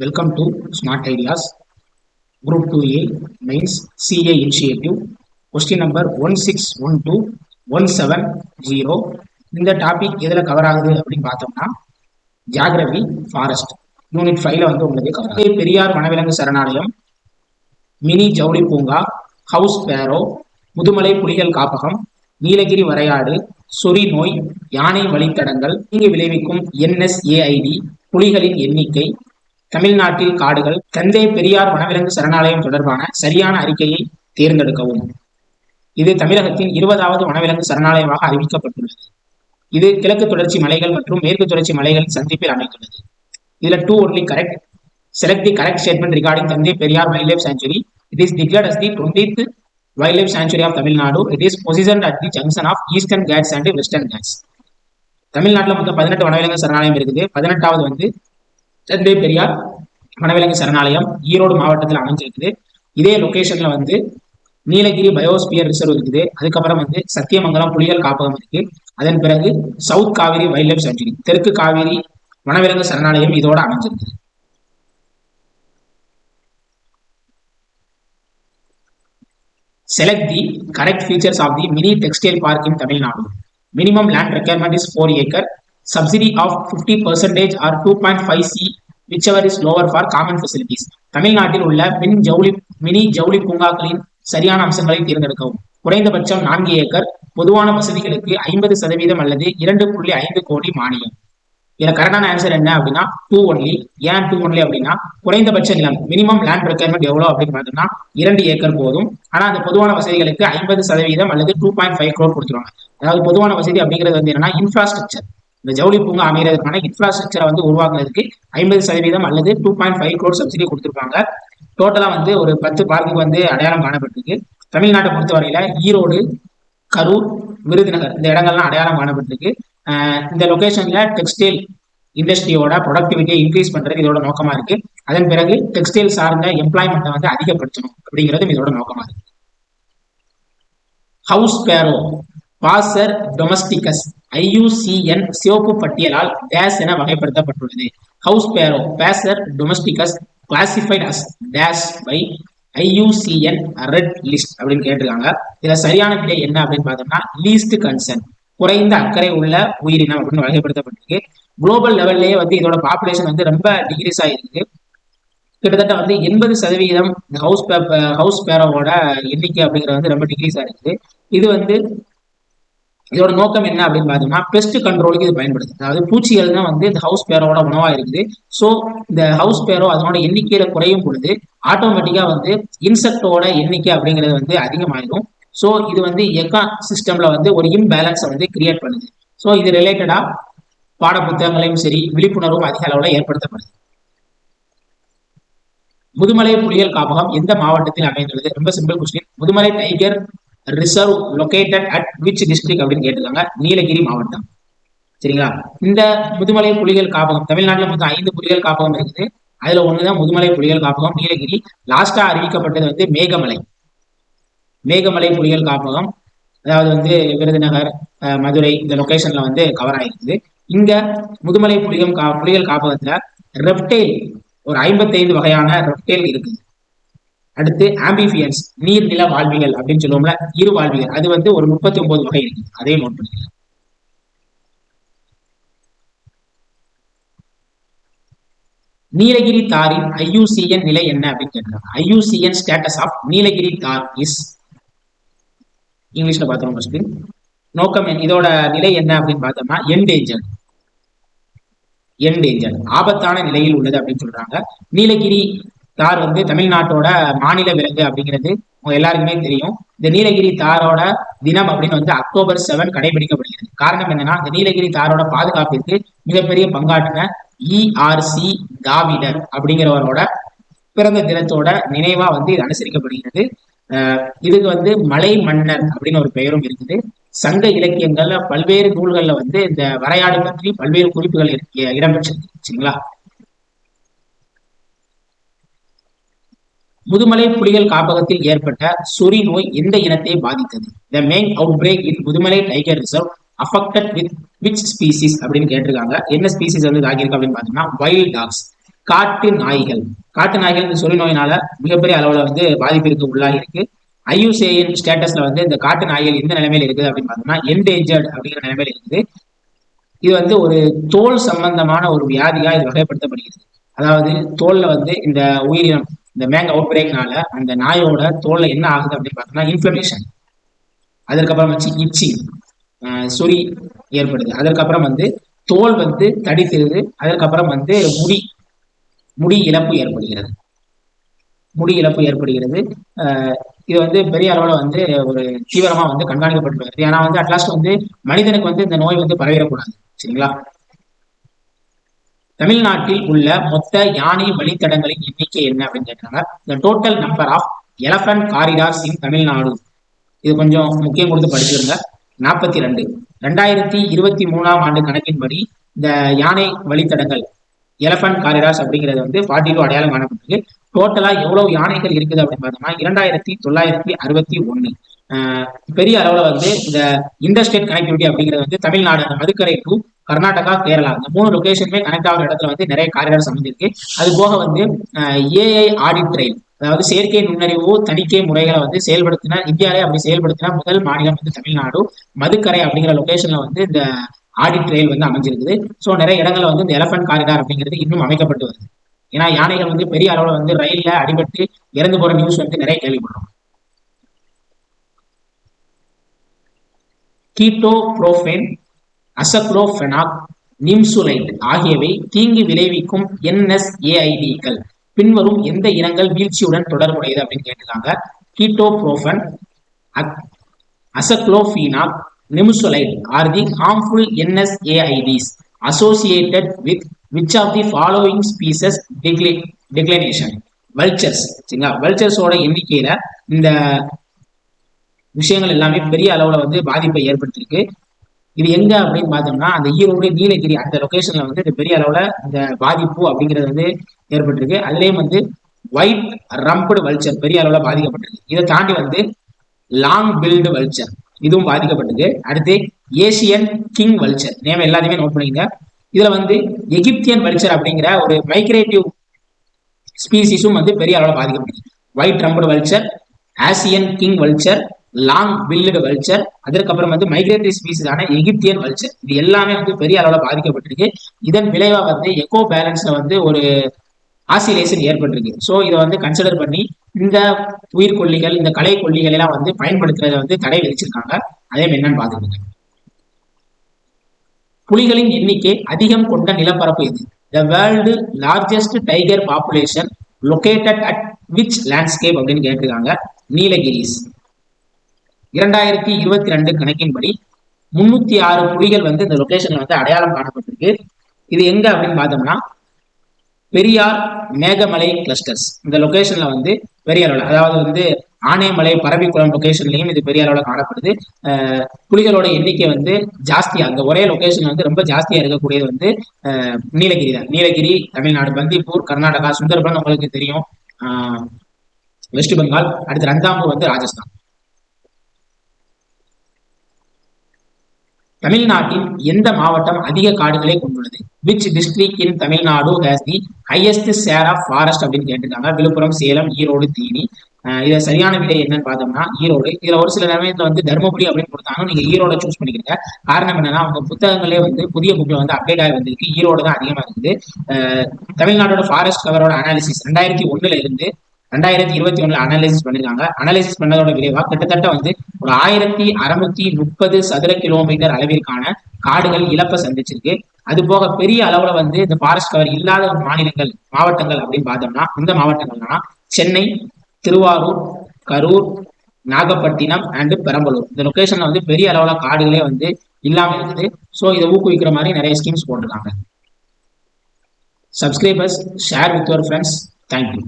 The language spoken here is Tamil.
Welcome to smart ideas group two A mains CA initiative question number one six one two one seven zero இந்த டாபிக் எதில் கவர் ஆகுது அப்படின்னு பார்த்தோம்னா ஜாகிரபி ஃபாரஸ்ட் யூனிட் ஃபைவ்ல வந்து உங்களுக்கு கவர் ஆகுது. பெரியார் வனவிலங்கு சரணாலயம் மினி ஜவுளி பூங்கா ஹவுஸ் பேரோ முதுமலை புலிகள் காப்பகம் நீலகிரி வரையாடு சொறி நோய் யானை வழித்தடங்கள் தீங்கு விளைவிக்கும் என்எஸ்ஏஐடி புலிகளின் எண்ணிக்கை தமிழ்நாட்டில் காடுகள் தந்தை பெரியார் வனவிலங்கு சரணாலயம் தொடர்பான சரியான அறிக்கையை தேர்ந்தெடுக்கவும். இது தமிழகத்தின் இருபதாவது வனவிலங்கு சரணாலயமாக அறிவிக்கப்பட்டுள்ளது. இது கிழக்கு தொடர்ச்சி மலைகள் மற்றும் மேற்கு தொடர்ச்சி மலைகள் சந்திப்பில் அமைந்துள்ளது. இதுல two only correct select the correct statement regarding Thanthai Periyar wild life sanctuary it is declared as the twentieth wild life sanctuary of Tamil Nadu. It is position at the junction of eastern ghats and western ghats தமிழ்நாட்டில் மொத்தம் பதினெட்டு வனவிலங்கு சரணாலயம் இருக்குது. பதினெட்டாவது வந்து தந்தை பெரியார் வனவிலங்கு சரணாலயம் ஈரோடு மாவட்டத்தில் அமைஞ்சிருக்குது. இதே லொகேஷன்ல வந்து நீலகிரி பயோஸ்பியர் ரிசர்வ் இருக்குது. அதுக்கப்புறம் வந்து சத்தியமங்கலம் புலிகள் காப்பகம் இருக்கு. அதன் பிறகு south Kaveri wild life sanctuary தெற்கு காவிரி வனவிலங்கு சரணாலயம் இதோட அமைஞ்சிருக்கு the correct features of the mini textile park in Tamil Nadu minimum land requirement is four acre 4 acre. Subsidy of 50 percentage or 2.5 C whichever is lower for common facilities தமிழ்நாட்டில் உள்ள மின் ஜவுளி மினி ஜவுளி பூங்காக்களின் சரியான அம்சங்களை தேர்ந்தெடுக்கவும். குறைந்தபட்சம் நான்கு ஏக்கர் பொதுவான வசதிகளுக்கு ஐம்பது சதவீதம் அல்லது இரண்டு புள்ளி ஐந்து கோடி மானியம். இதுல கரெக்டான ஆன்சர் என்ன அப்படின்னா டூ ஒன்லி ஏன் டூ ஒன்லி அப்படின்னா குறைந்தபட்ச நிலம் மினிமம் லேண்ட் ரெக்யர்மெண்ட் எவ்வளவு அப்படின்னு பார்த்தோம்னா இரண்டு ஏக்கர் போதும். ஆனா அந்த பொதுவான வசதிகளுக்கு ஐம்பது சதவீதம் அல்லது டூ பாயிண்ட் ஃபைவ் க்ரோர் கொடுத்துருவாங்க. அதாவது பொதுவான வசதி அப்படிங்கிறது வந்து என்னன்னா இன்ஃப்ராஸ்ட்ரக்சர் இந்த ஜவுளி பூங்கா அமைகிறதுக்கான இன்ஃப்ராஸ்ட்ரக்சரை வந்து உருவாக்குறதுக்கு ஐம்பது சதவீதம் அல்லது two point five crore subsidy கொடுத்துருப்பாங்க டோட்டலா வந்து ஒரு பத்து பார்க்குக்கு வந்து அடையாளம் காணப்பட்டிருக்கு. தமிழ்நாட்டை பொறுத்தவரையில ஈரோடு கரூர் விருதுநகர் இந்த இடங்கள்லாம் அடையாளம் காணப்பட்டிருக்கு. இந்த லொகேஷன்ல டெக்ஸ்டைல் இண்டஸ்ட்ரியோட ப்ரொடக்டிவிட்டியை இன்க்ரீஸ் பண்றது இதோட நோக்கமா இருக்கு. அதன் பிறகு டெக்ஸ்டைல் சார்ந்த எம்ப்ளாய்மெண்ட்டை வந்து அதிகப்படுத்தணும் அப்படிங்கிறதும் இதோட நோக்கமா இருக்கு. ஹவுஸ் பேரோ பாசர் டொமஸ்டிகஸ் ஐயூசிஎன் சிவப்பு பட்டியலால் டேஸ் என வகைப்படுத்தப்பட்டுள்ளது. House sparrow passer domesticus classified as days by IUCN red list அப்படின்னு கேட்டிருக்காங்க. இதுல சரியான விடை என்ன அப்படின்னு பார்த்தோம்னா லீஸ்ட் கன்சர்ன் குறைந்த அக்கறை உள்ள உயிரினம் அப்படின்னு வகைப்படுத்தப்பட்டிருக்கு. குளோபல் லெவல்லேயே வந்து இதோட பாப்புலேஷன் வந்து ரொம்ப டிகிரீஸ் ஆகிருக்கு கிட்டத்தட்ட வந்து எண்பது சதவீதம் இந்த ஹவுஸ் ஹவுஸ் பேரோவோட எண்ணிக்கை அப்படிங்கிறது வந்து ரொம்ப டிகிரீஸ் ஆகிருக்கு இது வந்து இதோட நோக்கம் என்ன அப்படின்னு பார்த்தோம்னா பெஸ்ட் கண்ட்ரோலுக்கு இது பயன்படுது அதாவது பூச்சிகள் தான் வந்து இந்த ஹவுஸ் பேரோட உணவா இருக்குது ஸோ இந்த ஹவுஸ் பேரோ அதனோட எண்ணிக்கையில குறையும் பொழுது ஆட்டோமேட்டிக்கா வந்து இன்செக்டோட எண்ணிக்கை அப்படிங்கிறது வந்து அதிகமாயிடும் ஸோ இது வந்து எக்கா சிஸ்டம்ல வந்து ஒரு இம்பேலன்ஸை வந்து கிரியேட் பண்ணுது. ஸோ இது ரிலேட்டடா பாட புத்தகங்களையும் சரி விழிப்புணர்வும் அதிக அளவில் ஏற்படுத்தப்படுது. முதுமலை புலிகள் காப்பகம் எந்த மாவட்டத்தில் அமைந்துள்ளது? ரொம்ப simple question Mudumalai tiger reserve located at which district அப்படின்னு கேட்டிருக்காங்க. நீலகிரி மாவட்டம். சரிங்களா? இந்த முதுமலை புலிகள் காப்பகம் தமிழ்நாட்டில் மொத்தம் ஐந்து புலிகள் காப்பகம் இருக்குது. அதுல ஒண்ணுதான் முதுமலை புலிகள் காப்பகம் நீலகிரி. லாஸ்டா அறிவிக்கப்பட்டது வந்து மேகமலை. மேகமலை புலிகள் காப்பகம் அதாவது வந்து விருதுநகர் மதுரை இந்த லொகேஷன்ல வந்து கவர் ஆயிருக்குது. இங்க முதுமலை புலிகள் கா புலிகள் காப்பகத்துல ரெப்டைல் ஒரு ஐம்பத்தைந்து வகையான ரெப்டைல் இருக்குது. அடுத்து ஆம்பிபியன்ஸ் நீர் நில வாழ்விகள் அப்படின்னு சொல்லுவோம்ல இரு வாழ்விகள் அது வந்து ஒரு முப்பத்தி ஒன்பது வகை இருக்கு. அதையும் நோட் பண்ணிக்கலாம். நீலகிரி தாரின் ஐயூசிஎன் நிலை என்ன அப்படின்னு கேட்கிறாங்க ஐயூசிஎன் ஸ்டேட்டஸ் ஆஃப் நீலகிரி தார் இஸ் இங்கிலீஷ்ல பார்த்தோம் ஃபர்ஸ்ட் நோக்கம் இதோட நிலை என்ன அப்படின்னு பார்த்தோம்னா என்டேஞ்சர் என்டேஞ்சர் ஆபத்தான நிலையில் உள்ளது அப்படின்னு சொல்றாங்க. நீலகிரி தார் வந்து தமிழ்நாட்டோட மாநில விலங்கு அப்படிங்கிறது உங்க எல்லாருக்குமே தெரியும். இந்த நீலகிரி தாரோட தினம் அப்படின்னு வந்து அக்டோபர் செவன் கடைபிடிக்கப்படுகிறது. காரணம் என்னன்னா இந்த நீலகிரி தாரோட பாதுகாப்பிற்கு மிகப்பெரிய பங்காற்றின இஆர்சி தாவிடர் அப்படிங்கிறவரோட பிறந்த தினத்தோட நினைவா வந்து இது அனுசரிக்கப்படுகிறது. இதுக்கு வந்து மலை மன்னர் அப்படின்னு ஒரு பெயரும் இருக்குது. சங்க இலக்கியங்கள்ல பல்வேறு நூல்கள்ல வந்து இந்த வரையாடு பற்றி பல்வேறு குறிப்புகள் இடம்பெற்றிருக்கு சரிங்களா? முதுமலை புலிகள் காப்பகத்தில் ஏற்பட்ட சொறி நோய் எந்த இனத்தை பாதித்தது? The main outbreak in Mudumalai tiger reserve affected with which species அப்படின்னு கேட்டிருக்காங்க. என்ன ஸ்பீசிஸ் வந்து ஆகியிருக்கு அப்படின்னு பாத்தீங்கன்னா வைல்ட் டாக்ஸ் காட்டு நாய்கள். காட்டு நாய்கள் சொறி நோயினால மிகப்பெரிய அளவுல வந்து பாதிப்பிற்கு உள்ளாகி இருக்கு ஐயுசிஐன் ஸ்டேட்டஸ்ல வந்து இந்த காட்டு நாய்கள் எந்த நிலைமையில இருக்குது அப்படின்னு பார்த்தோம்னா என்டேஞ்சர்ட் அப்படிங்கிற நிலைமையில இருக்குது. இது வந்து ஒரு தோல் சம்பந்தமான ஒரு வியாதியா இது வகைப்படுத்தப்படுகிறது. அதாவது தோல்ல வந்து இந்த உயிரினம் இந்த மேங்க அவுட் பிரேக்னால அந்த நாயோட தோல்ல என்ன ஆகுது அப்படின்னு பார்த்தோம்னா இன்ஃபிளமேஷன் அதற்கப்புறம் வச்சு இச்சி சொறி ஏற்படுது. அதற்கப்புறம் வந்து தோல் வந்து தடித்திருது அதற்கப்புறம் வந்து முடி முடி இழப்பு ஏற்படுகிறது. முடி இழப்பு ஏற்படுகிறது. இது வந்து பெரிய அளவில் வந்து ஒரு தீவிரமா வந்து கண்காணிக்கப்பட்டு வருது. ஏன்னா வந்து அட்லாஸ்ட் வந்து மனிதனுக்கு வந்து இந்த நோய் வந்து பரவிடக்கூடாது. சரிங்களா? தமிழ்நாட்டில் உள்ள மொத்த யானை வழித்தடங்களின் எண்ணிக்கை என்ன அப்படின்னு கேட்டாங்க? The total number of elephant corridors in Tamil Nadu இது கொஞ்சம் முக்கியம் கொடுத்து படிச்சிருங்க. நாற்பத்தி ரெண்டு ரெண்டாயிரத்தி இருபத்தி மூணாம் ஆண்டு கணக்கின்படி இந்த யானை வழித்தடங்கள் எலபண்ட் காரிடார்ஸ் அப்படிங்கிறது வந்து ஃபார்ட்டி டூ அடையாளம் காணப்பட்டிருக்கு. டோட்டலா எவ்வளவு யானைகள் இருக்குது அப்படின்னு பார்த்தோம்னா இரண்டாயிரத்தி தொள்ளாயிரத்தி அறுபத்தி ஒன்னு. பெரிய அளவுல வந்து இந்த இன்டர்ஸ்டேட் கனெக்டிவிட்டி அப்படிங்கிறது வந்து தமிழ்நாடு அந்த மதுக்கரை டு கர்நாடகா கேரளா இந்த மூணு லொகேஷனுமே கனெக்ட் ஆகிற இடத்துல வந்து நிறைய காரிடார்ஸ் அமைஞ்சிருக்கு அது போக வந்து ஏஐ ஆடிட் ரயில் அதாவது செயற்கை நுண்ணறிவு தணிக்கை முறைகளை வந்து செயல்படுத்தின இந்தியாவிலே அப்படி செயல்படுத்தின முதல் மாநிலம் வந்து தமிழ்நாடு. மதுக்கரை அப்படிங்கிற லொகேஷன்ல வந்து இந்த ஆடிட் ரயில் வந்து அமைஞ்சிருக்குது. ஸோ நிறைய இடங்கள்ல வந்து இந்த எலஃபன்ட் காரிடார் அப்படிங்கிறது இன்னும் அமைக்கப்பட்டு வருது. ஏன்னா யானைகள் வந்து பெரிய அளவில் வந்து ரயில்ல அடிபட்டு இறந்து போற நியூஸ் வந்து நிறைய கேள்விப்படுறோம். கீட்டோப்ரோஃபென் அசக்ரோஃபெனாக் நிம்சுலைட் ஆகியவை தீங்கு விளைவிக்கும் என்எஸ்ஏஐடிகள். பின்வரும் எந்த இனங்கள் வீழ்ச்சியுடன் தொடர்புடையது அப்படின்னு கேட்டிருக்காங்க. Ketoprofen aceclofenac nimesulide are the harmful NSAIDs associated with which of the following species declination vultures சரிங்களா? வல்ச்சர்ஸோட எண்ணிக்கையில இந்த விஷயங்கள் எல்லாமே பெரிய அளவுல வந்து பாதிப்பை ஏற்படுத்திருக்கு இது எங்க அப்படின்னு பார்த்தோம்னா அந்த ஈரோடு நீலகிரி அந்த லொகேஷன்ல வந்து பெரிய அளவுல இந்த பாதிப்பு அப்படிங்கிறது வந்து ஏற்பட்டிருக்கு. அதுலேயும் வந்து ஒயிட் ரம்படு வல்ச்சர் பெரிய அளவுல பாதிக்கப்பட்டிருக்கு. இதை தாண்டி வந்து லாங் பில்டு வல்ச்சர் இதுவும் பாதிக்கப்பட்டிருக்கு. அடுத்து ஏசியன் கிங் வல்ச்சர் நேம் எல்லாத்தையுமே நோட் பண்ணிங்க இதுல வந்து எகிப்தியன் வல்ச்சர் அப்படிங்கிற ஒரு மைக்ரேட்டிவ் ஸ்பீசிஸும் வந்து பெரிய அளவில் பாதிக்கப்பட்டிருக்கு. White rumped vulture Asian king vulture long billed vulture அதற்கப்புறம் வந்து மைக்ரேட்டரி ஸ்பீசிஸான எகிப்தியன் வல்ச்சர் இது எல்லாமே வந்து பெரிய அளவில் பாதிக்கப்பட்டிருக்கு. இதன் விளைவாக வந்து எக்கோ பேலன்ஸ்ல வந்து ஒரு ஆசிலேஷன் ஏற்பட்டிருக்கு. ஸோ இதை வந்து கன்சிடர் பண்ணி இந்த உயிர்கொல்லிகள் இந்த கலை கொல்லிகள் எல்லாம் வந்து பயன்படுத்துறதை வந்து தடை விதிச்சிருக்காங்க. அதே என்னன்னு பார்த்துக்கோங்க. புலிகளின் எண்ணிக்கை அதிகம் கொண்ட நிலப்பரப்பு இது the world largest tiger population located at which landscape அப்படின்னு கேட்டிருக்காங்க. நீலகிரிஸ். இரண்டாயிரத்தி இருபத்தி ரெண்டு கணக்கின்படி முன்னூத்தி ஆறு புலிகள் வந்து இந்த லொகேஷன்ல வந்து அடையாளம் காணப்பட்டிருக்கு. இது எங்க அப்படின்னு பார்த்தோம்னா பெரியார் மேகமலை கிளஸ்டர்ஸ் இந்த லொகேஷன்ல வந்து பெரிய அளவில் அதாவது வந்து ஆனைமலை பரவிக்குளம் லொகேஷன்லயும் இது பெரிய அளவில் காணப்படுது. புலிகளோட எண்ணிக்கை வந்து ஜாஸ்தியா அந்த ஒரே லொகேஷன் வந்து ரொம்ப ஜாஸ்தியா இருக்கக்கூடியது வந்து நீலகிரி தான். நீலகிரி தமிழ்நாடு பந்திப்பூர் கர்நாடகா சுந்தர்பன் உங்களுக்கு தெரியும். வெஸ்ட் பெங்கால் அடுத்து ரந்தாம்பூர் வந்து ராஜஸ்தான். தமிழ்நாட்டின் எந்த மாவட்டம் அதிக காடுகளை கொண்டுள்ளது? Which district in Tamil Nadu has the highest share of forest அப்படின்னு கேட்டிருக்காங்க. விழுப்புரம் சேலம் ஈரோடு தீனி. இதை சரியான விடை என்னன்னு பார்த்தோம்னா ஈரோடு. இதுல ஒரு சில நேரத்துல வந்து தருமபுரி அப்படின்னு கொடுத்தாங்க. நீங்க ஈரோட சூஸ் பண்ணிக்கிறீங்க. காரணம் என்னன்னா அவங்க புத்தகங்களே வந்து புதிய புக்ல வந்து அப்டேட் ஆகி வந்திருக்கு. ஈரோடு தான் அதிகமா இருக்குது. தமிழ்நாடோட ஃபாரஸ்ட் கவரோட அனாலிசிஸ் ரெண்டாயிரத்தி ஒண்ணுல இருந்து ரெண்டாயிரத்தி இருபத்தி ஒண்ணுல அனாலிசிஸ் பண்ணிருக்காங்க. அனாலிசிஸ் பண்ணதோட விளைவா கிட்டத்தட்ட வந்து ஒரு ஆயிரத்தி அறுநூத்தி முப்பது சதுர கிலோமீட்டர் அளவிற்கான காடுகள் இழப்பை சந்திச்சிருக்கு. அது போக பெரிய அளவுல வந்து இந்த ஃபாரஸ்ட் கவர் இல்லாத மாநிலங்கள் மாவட்டங்கள் அப்படின்னு பார்த்தோம்னா இந்த மாவட்டங்கள்னா சென்னை திருவாரூர் கரூர் நாகப்பட்டினம் அண்ட் பெரம்பலூர். இந்த லொகேஷன்ல வந்து பெரிய அளவுல காடுகளே வந்து இல்லாம இருக்குது. ஸோ இதை ஊக்குவிக்கிற மாதிரி நிறைய ஸ்கீம்ஸ் போட்டிருக்காங்க. Subscribers share with your friends thank you